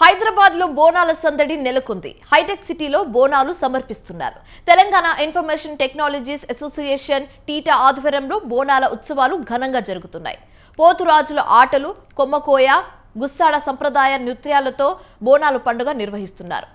హైదరాబాద్లో బోనాల సందడి నెలకొంది. హైటెక్ సిటీలో Bonalu సమర్పిస్తున్నారు. Telangana information technologies association TITA ఆధ్వర్యంలో బోనాల ఉత్సవాలు ఘనంగా జరుగుతున్నాయి. పోతురాజుల ఆటలు కొమ్మకోయ గుస్సాడ సంప్రదాయ నృత్యాలతో బోనాలు పండుగ నిర్వహిస్తున్నారు.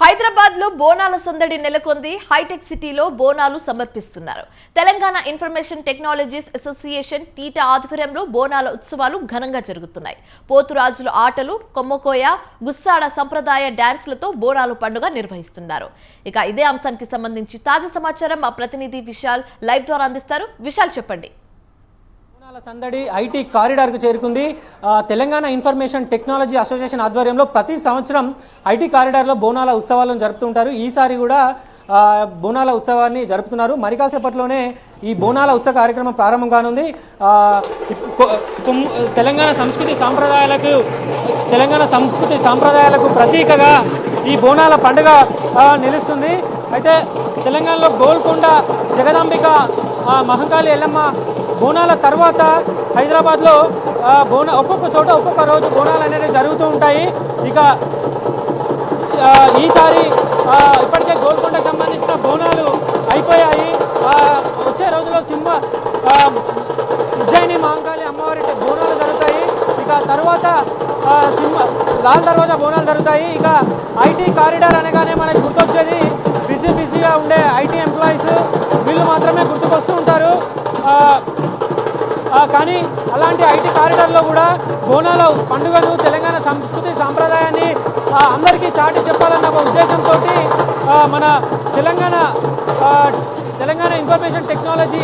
హైదరాబాద్లో బోనాల సందడి నెలకొంది. హైటెక్ సిటీలో Bonalu సమర్పిస్తున్నారు. Telangana information technologies association TITA ఆధ్వర్యంలో బోనాల ఉత్సవాలు ఘనంగా జరుగుతున్నాయి. పోతురాజుల ఆటలు కొమ్మకోయ గుస్సాడ సంప్రదాయ డాన్స్లతో బోనాలు పండుగ నిర్వహిస్తున్నారు. ఇక ఇదే అంశానికి సంబంధించి తాజా సమాచారం మా ప్రతినిధి విశాల్ లైవ్ ద్వారా అందిస్తారు. విశాల్ చెప్పండి. బోనాల సందడి ఐటీ కారిడార్కు చేరుకుంది. తెలంగాణ ఇన్ఫర్మేషన్ టెక్నాలజీ అసోసియేషన్ ఆధ్వర్యంలో ప్రతి సంవత్సరం ఐటీ కారిడార్లో బోనాల ఉత్సవాలను జరుపుతుంటారు ఈసారి కూడా బోనాల ఉత్సవాన్ని జరుపుతున్నారు. మరి కాసేపట్లోనే ఈ బోనాల ఉత్సవ కార్యక్రమం ప్రారంభం కానుంది. తెలంగాణ సంస్కృతి సాంప్రదాయాలకు తెలంగాణ సంస్కృతి సాంప్రదాయాలకు ప్రతీకగా ఈ బోనాల పండుగ నిలుస్తుంది. అయితే తెలంగాణలో గోల్కొండ జగదాంబిక మహంకాళి ఎల్లమ్మ బోనాల తర్వాత హైదరాబాద్లో ఆ, బోన ఒక్కొక్క చోట ఒక్కొక్క రోజు బోనాలు అనేవి జరుగుతూ ఉంటాయి. ఇక ఈసారి ఇప్పటికే గోల్కొండకు సంబంధించిన బోనాలు అయిపోయాయి. వచ్చే రోజుల్లో సింహ ఉజ్జయిని మహంకాళి అమ్మవారి బోనాలు జరుగుతాయి. ఇక తర్వాత సింహ లాల్ దర్వాజా బోనాలు జరుగుతాయి. ఇక ఐటీ కారిడార్ అనగానే మనకి గుర్తొచ్చేది. బిజీ బిజీగా ఉండే ఐటీ ఎంప్లాయీస్ వీళ్ళు మాత్రమే గుర్తుకొస్తూ ఉంటారు. కానీ అలాంటి ఐటీ కారిడార్లో కూడా బోనాల పండుగను తెలంగాణ సంస్కృతి సాంప్రదాయాన్ని అందరికీ చాటి చెప్పాలన్న ఒక ఉద్దేశంతో మన తెలంగాణ తెలంగాణ ఇన్ఫర్మేషన్ టెక్నాలజీ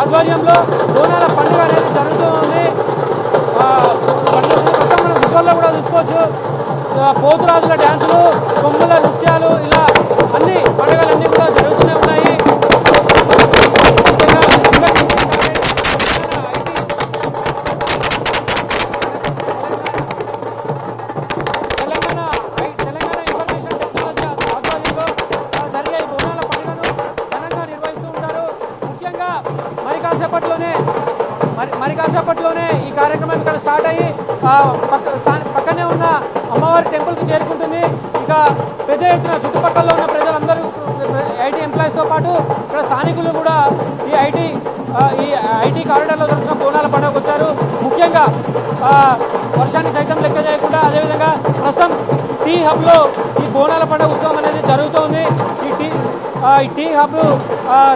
ఆధ్వర్యంలో బోనాల పండుగ కాసేపట్లోనే మరి మరి కాసేపట్లోనే ఈ కార్యక్రమం ఇక్కడ స్టార్ట్ అయ్యి పక్క పక్కనే ఉన్న అమ్మవారి టెంపుల్కి చేరుకుంటుంది. ఇక పెద్ద ఎత్తున చుట్టుపక్కల ఉన్న ప్రజలందరూ ఐటీ ఎంప్లాయీస్తో పాటు ఇక్కడ స్థానికులు కూడా ఈ ఐటీ ఈ ఐటీ కారిడార్లో జరుగుతున్న బోనాల పండుగకు వచ్చారు. ముఖ్యంగా వర్షానికి వర్షాన్ని సైతం లెక్క చేయకుండా అదేవిధంగా ప్రస్తుతం టీ హబ్లో ఈ బోనాల పండుగ ఉత్సవం అనేది జరుగుతోంది. ఈ టీ ఈ టీ హబ్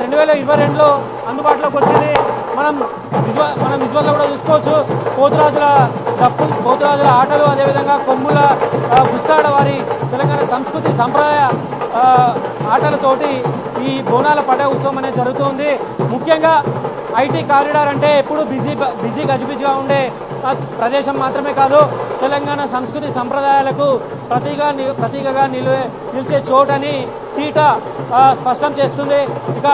రెండు వేల ఇరవై రెండులో అందుబాటులోకి వచ్చింది. మనం విజువల్ మనం విజువల్లో కూడా చూసుకోవచ్చు. పోతురాజుల డప్పు పోతురాజుల ఆటలు అదేవిధంగా కొమ్ముల ఆ, గుస్సాడ వారి తెలంగాణ సంస్కృతి సంప్రదాయ ఆటలతోటి ఈ బోనాల పండుగ ఉత్సవం అనేది జరుగుతుంది. ముఖ్యంగా ఐటీ కారిడార్ అంటే ఎప్పుడు బిజీ బిజీ గజిబిజిగా ఉండే ప్రదేశం మాత్రమే కాదు తెలంగాణ సంస్కృతి సంప్రదాయాలకు ప్రతిగా ప్రతీకగా నిలువే నిలిచే చోటని టీటా స్పష్టం చేస్తుంది. ఇక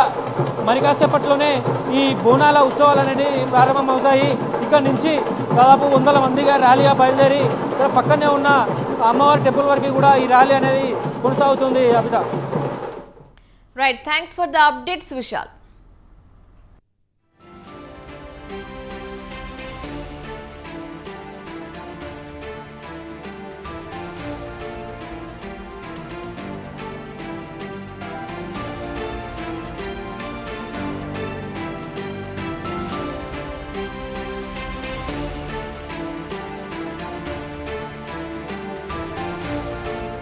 మరి కాసేపట్లోనే ఈ బోనాల ఉత్సవాలు అనేది ప్రారంభమవుతాయి. ఇక్కడ నుంచి దాదాపు వందల మందిగా ర్యాలీగా బయలుదేరి ఇక్కడ పక్కనే ఉన్న అమ్మవారి టెంపుల్ వరకు కూడా ఈ ర్యాలీ అనేది కొనసాగుతుంది Abhitha. Right thanks for the updates Vishal